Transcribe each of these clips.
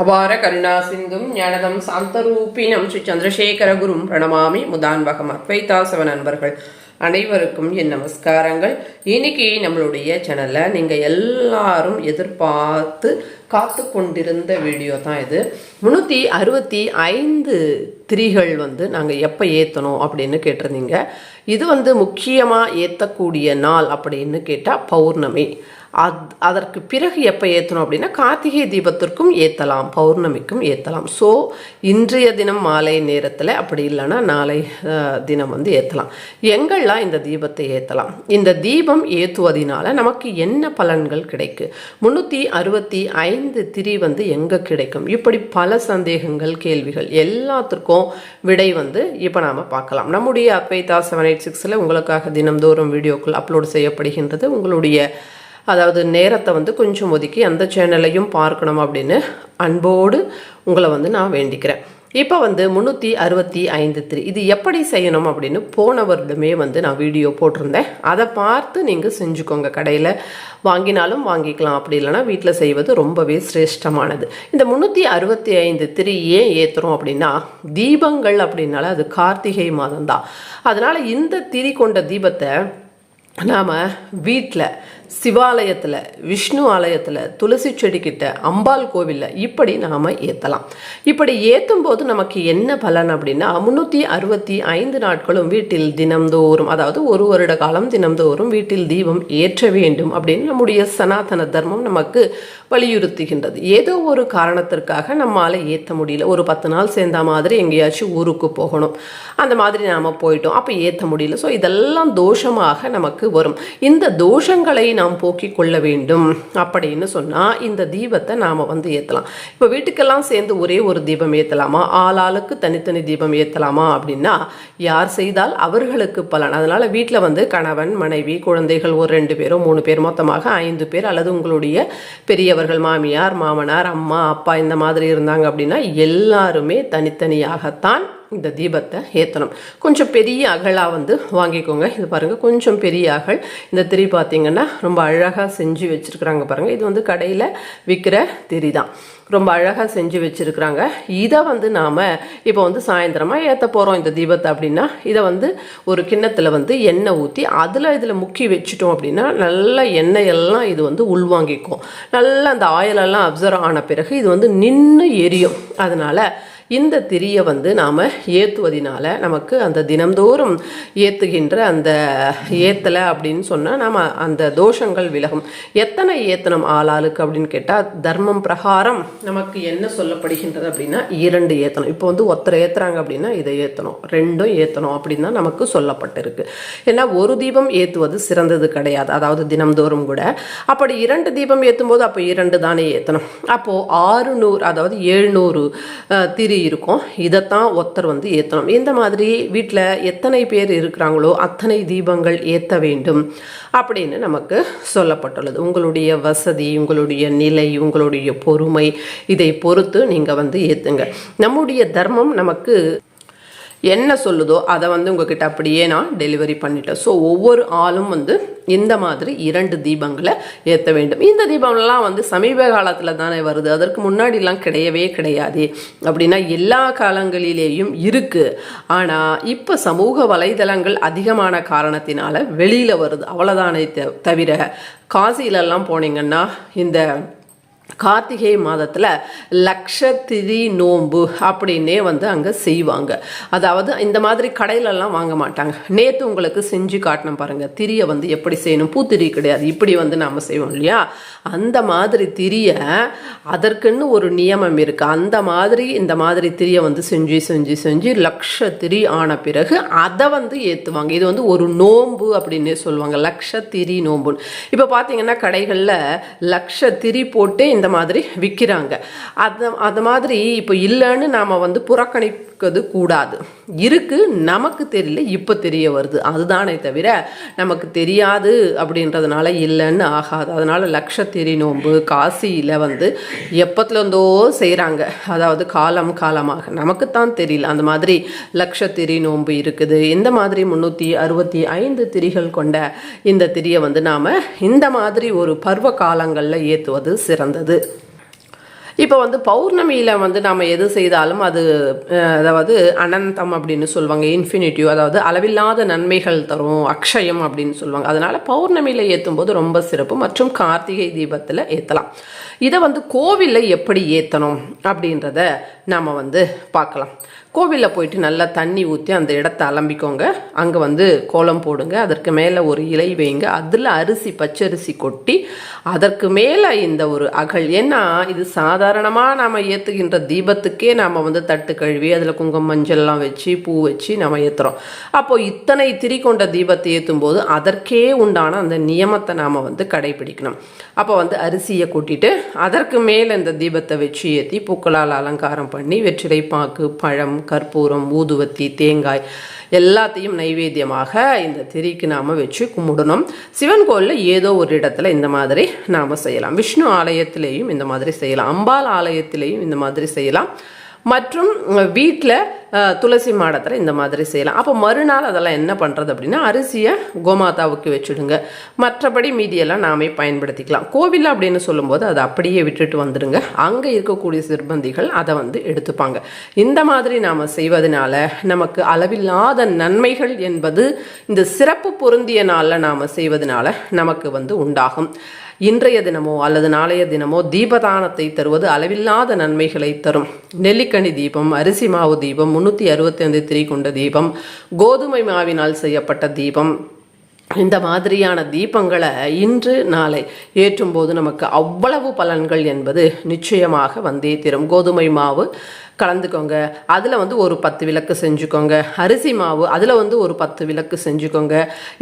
அபார கருணாசிந்தும் ஞானதம் சாந்தரூபினம் ஸ்ரீ சந்திரசேகரகுரும் பிரணமாமி முதான்பகம் அத்வைதாசவ நண்பர்கள் அனைவருக்கும் என் நமஸ்காரங்கள். இன்னைக்கு நம்மளுடைய சேனலில் நீங்கள் எல்லாரும் எதிர்பார்த்து காத்து கொண்டிருந்த வீடியோ தான் இது. முந்நூற்றி அறுபத்தி ஐந்து திரிகள் வந்து நாங்கள் எப்போ ஏற்றணும் அப்படின்னு கேட்டிருந்தீங்க. இது வந்து முக்கியமாக ஏற்றக்கூடிய நாள் அப்படின்னு கேட்டால் பௌர்ணமி. அத் அதற்கு பிறகு எப்போ ஏற்றணும் அப்படின்னா கார்த்திகை தீபத்திற்கும் ஏற்றலாம் பௌர்ணமிக்கும் ஏற்றலாம் ஸோ இன்றைய தினம் மாலை நேரத்தில் அப்படி இல்லைன்னா நாளை தினம் வந்து ஏற்றலாம் எங்கெல்லாம் இந்த தீபத்தை ஏற்றலாம் இந்த தீபம் ஏற்றுவதினால நமக்கு என்ன பலன்கள் கிடைக்கும் முந்நூற்றி அறுபத்தி ஐந்து திரி வந்து எங்கே கிடைக்கும்? இப்படி பல சந்தேகங்கள் கேள்விகள் எல்லாத்திற்கும் விடை வந்து இப்போ நாம் பார்க்கலாம். நம்முடைய அத்வைதா செவன் எயிட் சிக்ஸில் உங்களுக்காக தினம்தோறும் வீடியோக்கள் அப்லோட் செய்யப்படுகின்றது. உங்களுடைய அதாவது நேரத்தை வந்து கொஞ்சம் ஒதுக்கி அந்த சேனலையும் பார்க்கணும் அப்படின்னு அன்போடு உங்களை வந்து நான் வேண்டிக்கிறேன். இப்போ வந்து முந்நூற்றி அறுபத்தி ஐந்து த்ரீ இது எப்படி செய்யணும் அப்படின்னு போன வருடமே வந்து நான் வீடியோ போட்டிருந்தேன். அதை பார்த்து நீங்கள் செஞ்சுக்கோங்க. கடையில் வாங்கினாலும் வாங்கிக்கலாம். அப்படி இல்லைன்னா வீட்டில் செய்வது ரொம்பவே சிரேஷ்டமானது. இந்த முந்நூற்றி அறுபத்தி ஐந்து திரி ஏன் ஏற்றுறோம் அப்படின்னா தீபங்கள் அப்படின்னால அது கார்த்திகை மாதம்தான். அதனால் இந்த திரி கொண்ட தீபத்தை நாம் வீட்டில் சிவாலயத்தில் விஷ்ணு ஆலயத்தில் துளசி செடிக்கிட்ட அம்பாள் கோவிலில் இப்படி நாம் ஏற்றலாம் இப்படி ஏற்றும் போது நமக்கு என்ன பலன் அப்படின்னா முந்நூற்றி அறுபத்தி ஐந்து நாட்களும் வீட்டில் தினம்தோறும் அதாவது ஒரு வருட காலம் தினம்தோறும் வீட்டில் தீபம் ஏற்ற வேண்டும் அப்படின்னு நம்முடைய சனாதன தர்மம் நமக்கு வலியுறுத்துகின்றது. ஏதோ ஒரு காரணத்திற்காக நம்மால் ஏற்ற முடியல. ஒரு பத்து நாள் சேர்ந்த மாதிரி எங்கேயாச்சும் ஊருக்கு போகணும். அந்த மாதிரி நாம் போயிட்டோம். அப்போ ஏற்ற முடியல. ஸோ இதெல்லாம் தோஷமாக நமக்கு வரும். இந்த தோஷங்களை நாம் போக்கிக் கொள்ள வேண்டும் அப்படின்னு சொன்னால் இந்த தீபத்தை நாம் வந்து ஏற்றலாம் இப்போ வீட்டுக்கெல்லாம் சேர்ந்து ஒரே ஒரு தீபம் ஏற்றலாமா ஆளாளுக்கு தனித்தனி தீபம் ஏற்றலாமா அப்படின்னா யார் செய்தால் அவர்களுக்கு பலன். அதனால் வீட்டில் வந்து கணவன் மனைவி குழந்தைகள் ஒரு ரெண்டு பேரும் மூணு பேர் மொத்தமாக ஐந்து பேர் அல்லது உங்களுடைய பெரியவர்கள் மாமியார் மாமனார் அம்மா அப்பா இந்த மாதிரி இருந்தாங்க அப்படின்னா எல்லாருமே தனித்தனியாகத்தான் இந்த தீபத்தை ஏற்றணும் கொஞ்சம் பெரிய அகலாக வந்து வாங்கிக்கோங்க. இது பாருங்கள் கொஞ்சம் பெரிய அகல். இந்த திரி பார்த்திங்கன்னா ரொம்ப அழகாக செஞ்சு வச்சுருக்குறாங்க பாருங்கள் இது வந்து கடையில் விற்கிற திரி தான். ரொம்ப அழகாக செஞ்சு வச்சுருக்குறாங்க. இதை வந்து நாம் இப்போ வந்து சாயந்தரமாக ஏற்ற போகிறோம் இந்த தீபத்தை அப்படின்னா இதை வந்து ஒரு கிண்ணத்தில் வந்து எண்ணெய் ஊற்றி அதில் இதில் முக்கி வச்சுட்டோம் அப்படின்னா நல்லா எண்ணெய் எல்லாம் இது வந்து உள்வாங்கிக்கும். நல்லா அந்த ஆயிலெல்லாம் அப்சர்வ் ஆன பிறகு இது வந்து நின்று எரியும். அதனால் இந்த திரியை வந்து நாம் ஏற்றுவதினால நமக்கு அந்த தினம்தோறும் ஏற்றுகின்ற அந்த ஏற்றலை அப்படின்னு சொன்னால் நாம் அந்த தோஷங்கள் விலகும். எத்தனை ஏத்தனம் ஆளாளுக்கு அப்படின்னு கேட்டால் தர்மம் பிரகாரம் நமக்கு என்ன சொல்லப்படுகின்றது அப்படின்னா இரண்டு ஏற்றணும் இப்போ வந்து ஒருத்தர் ஏற்றுறாங்க அப்படின்னா இதை ஏற்றணும் ரெண்டும் ஏற்றணும் அப்படின்னு தான் நமக்கு சொல்லப்பட்டிருக்கு. ஏன்னா ஒரு தீபம் ஏற்றுவது சிறந்தது கிடையாது. அதாவது தினம்தோறும் கூட. அப்படி இரண்டு தீபம் ஏற்றும் போது அப்போ இரண்டு தானே ஏற்றணும் அப்போது ஆறுநூறு அதாவது ஏழுநூறு திரி இருக்கும். இதைத்தான் ஒருத்தர் வந்து ஏற்றணும் இந்த மாதிரி வீட்டில் எத்தனை பேர் இருக்கிறாங்களோ அத்தனை தீபங்கள் ஏற்ற வேண்டும் அப்படின்னு நமக்கு சொல்லப்பட்டுள்ளது. உங்களுடைய வசதி உங்களுடைய நிலை உங்களுடைய பொறுமை இதை பொறுத்து நீங்கள் வந்து ஏற்றுங்க நம்முடைய தர்மம் நமக்கு என்ன சொல்லுதோ அதை வந்து உங்ககிட்ட அப்படியே நான் டெலிவரி பண்ணிட்டேன். ஸோ ஒவ்வொரு ஆளும் வந்து இந்த மாதிரி இரண்டு தீபங்களை ஏற்ற வேண்டும். இந்த தீபம்லாம் வந்து சமீப காலத்தில் தானே வருது. அதற்கு முன்னாடிலாம் கிடையவே கிடையாது. அப்படின்னா எல்லா காலங்களிலேயும் இருக்குது ஆனால் இப்போ சமூக வலைதளங்கள் அதிகமான காரணத்தினால வெளியில் வருது. அவ்வளோதானே த- தவிர காசிலெல்லாம் போனீங்கன்னா இந்த கார்த்திகை மாதத்தில் லக்ஷத்திரி நோன்பு அப்படின்னே வந்து அங்கே செய்வாங்க. அதாவது இந்த மாதிரி கடையிலலாம் வாங்க மாட்டாங்க. நேற்று உங்களுக்கு செஞ்சு காட்டினோம் பாருங்கள் திரியை வந்து எப்படி செய்யணும்? பூத்திரி கிடையாது. இப்படி வந்து நாம் செய்வோம் இல்லையா? அந்த மாதிரி திரியை அதற்குன்னு ஒரு நியமம் இருக்குது அந்த மாதிரி இந்த மாதிரி திரியை வந்து செஞ்சு செஞ்சு செஞ்சு லக்ஷ திரி ஆன பிறகு அதை வந்து ஏற்றுவாங்க இது வந்து ஒரு நோன்பு அப்படின்னே சொல்லுவாங்க. லக்ஷ திரி நோம்புன்னு இப்போ பார்த்தீங்கன்னா கடைகளில் லக்ஷ திரி போட்டு இந்த மாதிரி விற்கிறாங்க அது அது மாதிரி இப்போ இல்லைன்னு நாம் வந்து புறக்கணிக்கிறது கூடாது. இருக்குது நமக்கு தெரியல இப்போ தெரிய வருது. அதுதானே தவிர நமக்கு தெரியாது அப்படின்றதுனால இல்லைன்னு ஆகாது. அதனால லக்ஷத்திரி நோன்பு காசியில் வந்து எப்பத்துலேருந்தோ செய்கிறாங்க அதாவது காலம் காலமாக. நமக்குத்தான் தெரியல. அந்த மாதிரி லக்ஷத்திரி நோன்பு இருக்குது. இந்த மாதிரி முந்நூற்றி அறுபத்தி ஐந்து திரிகள் கொண்ட இந்த திரியை வந்து நாம் இந்த மாதிரி ஒரு பருவ காலங்களில் ஏற்றுவது சிறந்தது. இப்போ வந்து பௌர்ணமியில் வந்து நாம் எது செய்தாலும் அது அதாவது அனந்தம் அப்படின்னு சொல்லுவாங்க இன்ஃபினிட்டிவ் அதாவது அளவில்லாத நன்மைகள் தரும் அக்ஷயம் அப்படின்னு சொல்லுவாங்க. அதனால் பௌர்ணமியில் ஏற்றும் போது ரொம்ப சிறப்பு. மற்றும் கார்த்திகை தீபத்தில் ஏற்றலாம் இதை வந்து கோவிலில் எப்படி ஏற்றணும் அப்படின்றத நாம் வந்து பார்க்கலாம். கோவிலில் போயிட்டு நல்லா தண்ணி ஊற்றி அந்த இடத்த அலம்பிக்கோங்க. அங்கே வந்து கோலம் போடுங்க. அதற்கு மேலே ஒரு இலை வைங்க. அதில் அரிசி பச்சரிசி கொட்டி அதற்கு மேலே இந்த ஒரு அகல். ஏன்னா இது சாதாரணமாக நாம் ஏற்றுகின்ற தீபத்துக்கே நாம் வந்து தட்டு கழுவி அதில் குங்குமம் மஞ்சள்லாம் வச்சு பூ வச்சு நம்ம ஏற்றுறோம் அப்போது இத்தனை திரி கொண்ட தீபத்தை ஏற்றும் போது அதற்கே உண்டான அந்த நியமத்தை நாம் வந்து கடைபிடிக்கணும். அப்போ வந்து அரிசியை கொட்டிட்டு அதற்கு மேலே இந்த தீபத்தை வச்சு ஏற்றி பூக்களால் அலங்காரம் பண்ணி வெற்றிலை பாக்கு பழம் கற்பூரம் ஊதுவத்தி தேங்காய் எல்லாத்தையும் நைவேத்தியமாக இந்த திரிக்கு நாம் வச்சு கும்பிடணும். சிவன் கோயிலில் ஏதோ ஒரு இடத்துல இந்த மாதிரி நாம் செய்யலாம். விஷ்ணு ஆலயத்திலேயும் இந்த மாதிரி செய்யலாம். அம்பாள் ஆலயத்திலேயும் இந்த மாதிரி செய்யலாம். மற்றும் வீட்டில் துளசி மாடத்தில் இந்த மாதிரி செய்யலாம். அப்போ மறுநாள் அதெல்லாம் என்ன பண்ணுறது அப்படின்னா அரிசியை கோமாதாவுக்கு வச்சுடுங்க. மற்றபடி மீதியெல்லாம் நாமே பயன்படுத்திக்கலாம். கோவில் அப்படின்னு சொல்லும்போது அதை அப்படியே விட்டுட்டு வந்துடுங்க. அங்கே இருக்கக்கூடிய சிற்பந்திகள் அதை வந்து எடுத்துப்பாங்க. இந்த மாதிரி நாம் செய்வதனால நமக்கு அளவில்லாத நன்மைகள் என்பது இந்த சிறப்பு பொருந்திய நாளில் நாம் செய்வதனால நமக்கு வந்து உண்டாகும். இன்றைய தினமோ அல்லது நாளைய தினமோ தீபதானத்தை தருவது அளவில்லாத நன்மைகளை தரும். நெல்லிக்கனி தீபம் அரிசி மாவு தீபம் முன்னூற்றி அறுபத்தி ஐந்து திரி கொண்ட தீபம் கோதுமை மாவினால் செய்யப்பட்ட தீபம். இந்த மாதிரியான தீபங்களை இன்று நாளை ஏற்றும்போது நமக்கு அவ்வளவு பலன்கள் என்பது நிச்சயமாக வந்தே தரும். கோதுமை மாவு கலந்துக்கோங்க. அதில் வந்து ஒரு பத்து விளக்கு செஞ்சுக்கோங்க. அரிசி மாவு அதில் வந்து ஒரு பத்து விளக்கு செஞ்சுக்கோங்க.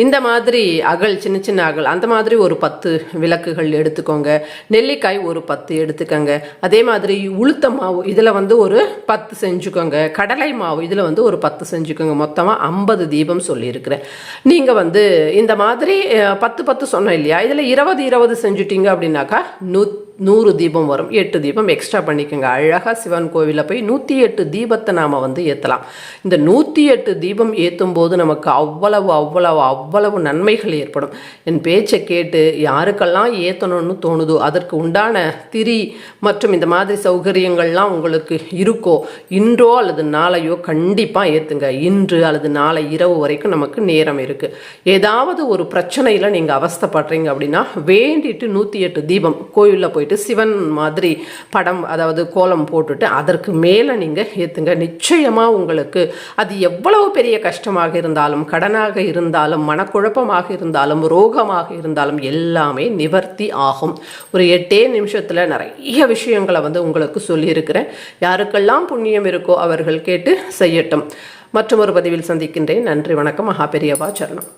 இந்த மாதிரி அகல் சின்ன சின்ன அகல் அந்த மாதிரி ஒரு பத்து விளக்குகள் எடுத்துக்கோங்க. நெல்லிக்காய் ஒரு பத்து எடுத்துக்கோங்க. அதே மாதிரி உளுத்த மாவு இதில் வந்து ஒரு பத்து செஞ்சுக்கோங்க. கடலை மாவு இதில் வந்து ஒரு பத்து செஞ்சுக்கோங்க. மொத்தமாக ஐம்பது தீபம் சொல்லியிருக்கிறேன். நீங்கள் வந்து இந்த மாதிரி பத்து பத்து சொன்னோம் இல்லையா? இதில் இருபது இருபது செஞ்சுட்டீங்க அப்படின்னாக்கா நூற்றி நூறு தீபம் வரும் எட்டு தீபம் எக்ஸ்ட்ரா பண்ணிக்கோங்க. அழகாக சிவன் கோவிலில் போய் நூற்றி எட்டு தீபத்தை நாம் வந்து ஏற்றலாம் இந்த நூற்றி எட்டு தீபம் ஏற்றும் போது நமக்கு அவ்வளவு அவ்வளவு அவ்வளவு நன்மைகள் ஏற்படும். என் பேச்சை கேட்டு யாருக்கெல்லாம் ஏற்றணும்னு தோணுதோ அதற்கு உண்டான திரி மற்றும் இந்த மாதிரி சௌகரியங்கள்லாம் உங்களுக்கு இருக்கோ இன்றோ அல்லது நாளையோ கண்டிப்பாக ஏற்றுங்க இன்று அல்லது நாளை இரவு வரைக்கும் நமக்கு நேரம் இருக்குது ஏதாவது ஒரு பிரச்சனையில் நீங்கள் அவஸ்தைப்படுறீங்க அப்படின்னா வேண்டிட்டு நூற்றி எட்டு தீபம் கோயிலில் போயிட்டு சிவன் மாதிரி படம் அதாவது கோலம் போட்டுட்டு அதற்கு மேலே நீங்கள் ஏற்றுங்க நிச்சயமாக உங்களுக்கு அது எவ்வளவு பெரிய கஷ்டமாக இருந்தாலும் கடனாக இருந்தாலும் மனக்குழப்பமாக இருந்தாலும் ரோகமாக இருந்தாலும் எல்லாமே நிவர்த்தி ஆகும். ஒரு எட்டே நிமிஷத்தில் நிறைய விஷயங்களை வந்து உங்களுக்கு சொல்லியிருக்கிறேன். யாருக்கெல்லாம் புண்ணியம் இருக்கோ அவர்கள் கேட்டு செய்யட்டும். மற்றும் ஒரு பதிவில் சந்திக்கின்றேன். நன்றி வணக்கம். மகாபெரியவா சரணம்.